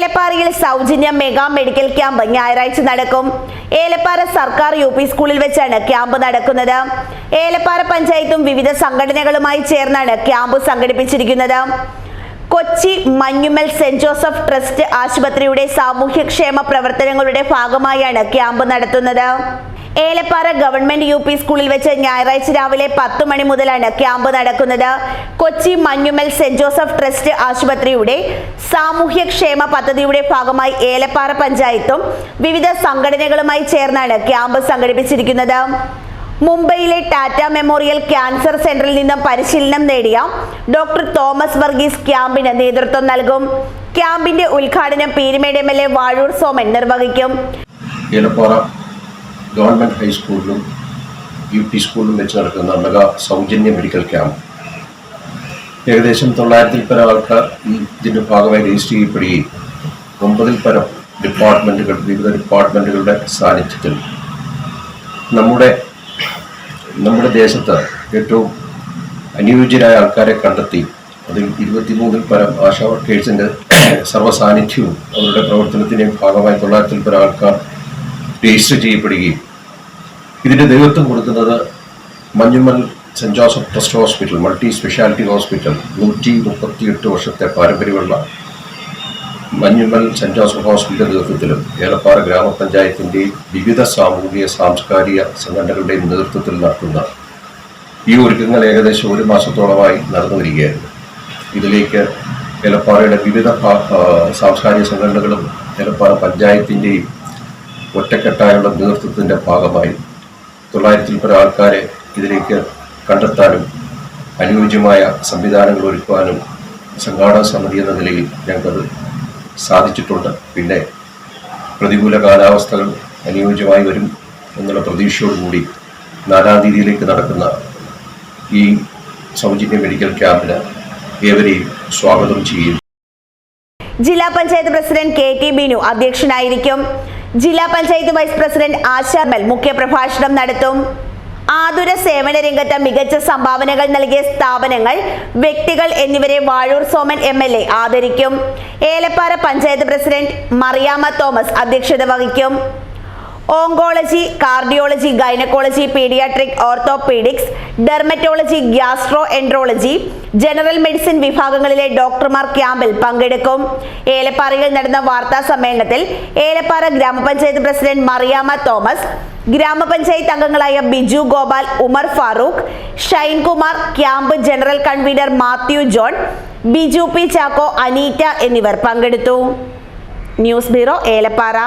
ഏലപ്പാറയിൽ സൗജന്യ mega medical camp ഞായറാഴ്ച നടക്കും. ഏലപ്പാറ സർക്കാർ യു പി സ്കൂളിൽ വെച്ചാണ് ക്യാമ്പ് നടക്കുന്നത്. ഏലപ്പാറ പഞ്ചായത്തും വിവിധ സംഘടനകളുമായി ചേർന്നാണ് ക്യാമ്പ് സംഘടിപ്പിച്ചിരിക്കുന്നത്. Kochi Manjummal Saint Joseph trust ആശുപത്രിയുടെ സാമൂഹ്യക്ഷേമ പ്രവർത്തനങ്ങളുടെ ഭാഗമായാണ് ക്യാമ്പ് നടത്തുന്നത്. ഏലപ്പാറ ഗവൺമെന്റ് യു പി സ്കൂളിൽ വെച്ച് ഞായറാഴ്ച രാവിലെ പത്ത് മണി മുതലാണ് ക്യാമ്പ് നടക്കുന്നത്. Kochi Manjummal Saint Joseph trust ആശുപത്രിയുടെ സാമൂഹ്യക്ഷേമ പദ്ധതിയുടെ ഭാഗമായി ഏലപ്പാറ പഞ്ചായത്തും വിവിധ സംഘടനകളുമായി ചേർന്നാണ് ക്യാമ്പ് സംഘടിപ്പിച്ചിരിക്കുന്നത്. മുംബൈയിലെ ടാറ്റ മെമ്മോറിയൽ ക്യാൻസർ സെന്ററിൽ നിന്നും പരിശീലനം നേടിയ ഡോക്ടർ തോമസ് വർഗീസ് ക്യാമ്പിന് നേതൃത്വം നൽകും. ക്യാമ്പിന്റെ ഉദ്ഘാടനം Peermade M L A Vazhoor Soman നിർവഹിക്കും. ഗവൺമെന്റ് ഹൈസ്കൂളിലും യു പി സ്കൂളിലും വെച്ച് നടക്കുന്ന മെഗാ സൗജന്യ മെഡിക്കൽ ക്യാമ്പ്. ഏകദേശം തൊള്ളായിരത്തിൽ പരം ആൾക്കാർ ഈ ഇതിന്റെ ഭാഗമായി രജിസ്റ്റർ ചെയ്യപ്പെടുകയും ഒമ്പതിൽ പരം ഡിപ്പാർട്ട്മെന്റുകൾ വിവിധ ഡിപ്പാർട്ട്മെന്റുകളുടെ സാന്നിധ്യത്തിൽ നമ്മുടെ നമ്മുടെ ദേശത്ത് ഏറ്റവും അനുയോജ്യരായ ആൾക്കാരെ കണ്ടെത്തി അതിൽ ഇരുപത്തിമൂന്നിൽ പരം ആശാ വർക്കേഴ്സിന്റെ സർവസാന്നിധ്യവും അവരുടെ പ്രവർത്തനത്തിന്റെയും ഭാഗമായി തൊള്ളായിരത്തിൽ പരം ആൾക്കാർ രജിസ്റ്റർ ചെയ്യപ്പെടുകയും ഇതിന്റെ ദൈവത്വം കൊടുക്കുന്നത് Manjummel saint Joseph trust hospital multi speciality hospital നൂറ്റി മുപ്പത്തിയെട്ട് വർഷത്തെ പാരമ്പര്യമുള്ള മഞ്ഞുമൽ സെന്റ് ജോസഫ് ഹോസ്പിറ്റൽ നേതൃത്വത്തിലും ഏലപ്പാറ ഗ്രാമപഞ്ചായത്തിന്റെയും വിവിധ സാമൂഹിക സാംസ്കാരിക സംഘടനകളുടെയും നേതൃത്വത്തിൽ നടത്തുന്ന ഈ ഒരുക്കങ്ങൾ ഏകദേശം ഒരു മാസത്തോളമായി നടന്നു വരികയായിരുന്നു ഇതിലേക്ക് ഏലപ്പാറയുടെ വിവിധ സാംസ്കാരിക സംഘടനകളും ഏലപ്പാറ പഞ്ചായത്തിന്റെയും ഒറ്റക്കെട്ടായുള്ള നേതൃത്വത്തിന്റെ ഭാഗമായി തൊള്ളായിരത്തിൽ പല ആൾക്കാരെ ഇതിലേക്ക് കണ്ടെത്താനും അനുയോജ്യമായ സംവിധാനങ്ങൾ ഒരുക്കുവാനും സംഘാടക സമിതി എന്ന നിലയിൽ ഞങ്ങൾക്കത് സാധിച്ചിട്ടുണ്ട്. പിന്നെ പ്രതികൂല കാലാവസ്ഥകൾ അനുയോജ്യമായി വരും എന്നുള്ള പ്രതീക്ഷയോടുകൂടി നാലാം തീയതിയിലേക്ക് നടക്കുന്ന ഈ സൗജന്യ മെഡിക്കൽ ക്യാമ്പിന് ഏവരെയും സ്വാഗതം ചെയ്യും ജില്ലാ panchayat president K K Binu അധ്യക്ഷനായിരിക്കും. ജില്ലാ പഞ്ചായത്ത് വൈസ് പ്രസിഡന്റ് ആശാർമൽ മുഖ്യപ്രഭാഷണം നടത്തും. ആതുര സേവന രംഗത്ത് മികച്ച സംഭാവനകൾ നൽകിയ സ്ഥാപനങ്ങൾ വ്യക്തികൾ എന്നിവരെ Vazhoor Soman M L A ആദരിക്കും. ഏലപ്പാറ പഞ്ചായത്ത് പ്രസിഡന്റ് മറിയാമ്മ തോമസ് അധ്യക്ഷത വഹിക്കും. Oncology cardiology gynaecology paediatric orthopaedics dermatology gastroenterology general medicine വിഭാഗങ്ങളിലെ ഡോക്ടർമാർ ക്യാമ്പിൽ പങ്കെടുക്കും. ഏലപ്പാറയിൽ നടന്ന വാർത്താ സമ്മേളനത്തിൽ ഏലപ്പാറ ഗ്രാമപഞ്ചായത്ത് പ്രസിഡന്റ് മറിയാമ്മ തോമസ് ഗ്രാമപഞ്ചായത്ത് അംഗങ്ങളായ Biju Gopal Umar Farooq Shinekumar camp general convener Mathew John Biju P Chacko Aneeta എന്നിവർ പങ്കെടുത്തു. News bureau Elappara.